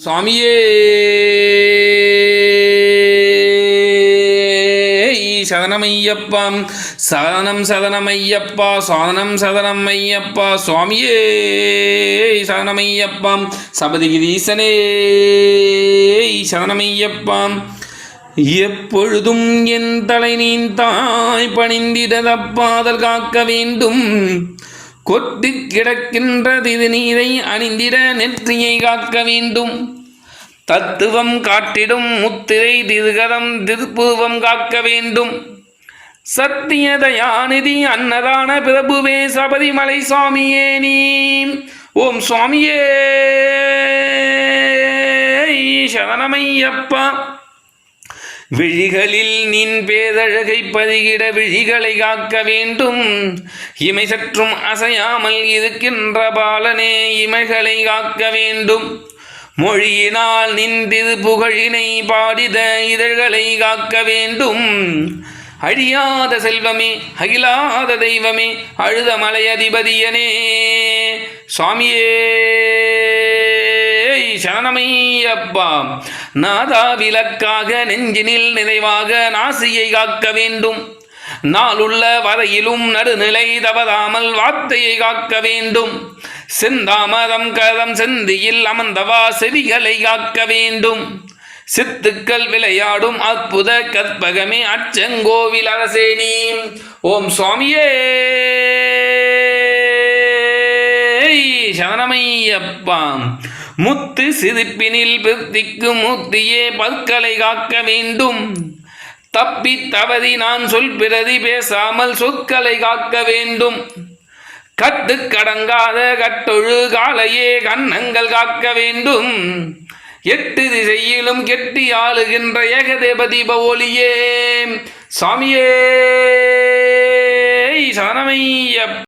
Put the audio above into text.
சுவாமியே. சதனமையப்பா சதனம் சதனமையப்பா சாதனம் சதனம் ஐயப்பா சுவாமியே சதனமையப்பா சபதிகிரீசனே சதனமையப்பா. எப்பொழுதும் என் தலை நீந்தாய் பணிந்திடதப்பாதல் காக்க வேண்டும். கொட்டு கிடக்கின்றது நீரை அணிந்திட நெற்றியை காக்க வேண்டும். தத்துவம் காட்டிடும் முத்திரை திருகதம் திருப்புவம் காக்க வேண்டும். சத்தியதயாநிதி அன்னதான பிரபுவே சபரிமலை சுவாமியே நீ. ஓம் சுவாமியே. சரணமையப்பா. விழிகளில் நின் பேதழகை பதிகிட விழிகளை காக்க வேண்டும். இமை சற்றும் அசையாமல் இருக்கின்ற பாலனே இமைகளை காக்க வேண்டும். மொழியினால் நின் திருப்புகழினை பாடித இதழ்களை காக்க வேண்டும். அழியாத செல்வமே அகிலாத தெய்வமே அழுத மலை அதிபதியனே. சுவாமியே சரணமையப்பா. நாதா விளக்காக நெஞ்சினில் நிறைவாக நாசியை காக்க வேண்டும். நாளுள்ள வரையிலும் நடுநிலை தவறாமல் வார்த்தையை காக்க வேண்டும். செந்தாமதம் கதம் செந்தியில் அமர்ந்தவா செவிகளை காக்க வேண்டும். சித்துக்கள் விளையாடும் அற்புத கற்பகமே அச்சங்கோவில் அரசேனி ஓம் சுவாமியே. சரணமையப்பாம் முத்து சிரிப்பினில் பிறத்திக்கு மூர்த்தியே பற்களை காக்க வேண்டும். தப்பி தவறி நான் சொல் பிரதி பேசாமல் சொற்களை காக்க வேண்டும். கட்டு கடங்காத கட்டொழு காலையே கன்னங்கள் காக்க வேண்டும். எட்டு திசையிலும் கெட்டி ஆளுகின்ற ஏகதேபதி பவோலியே சாமியே சரணமையப்ப.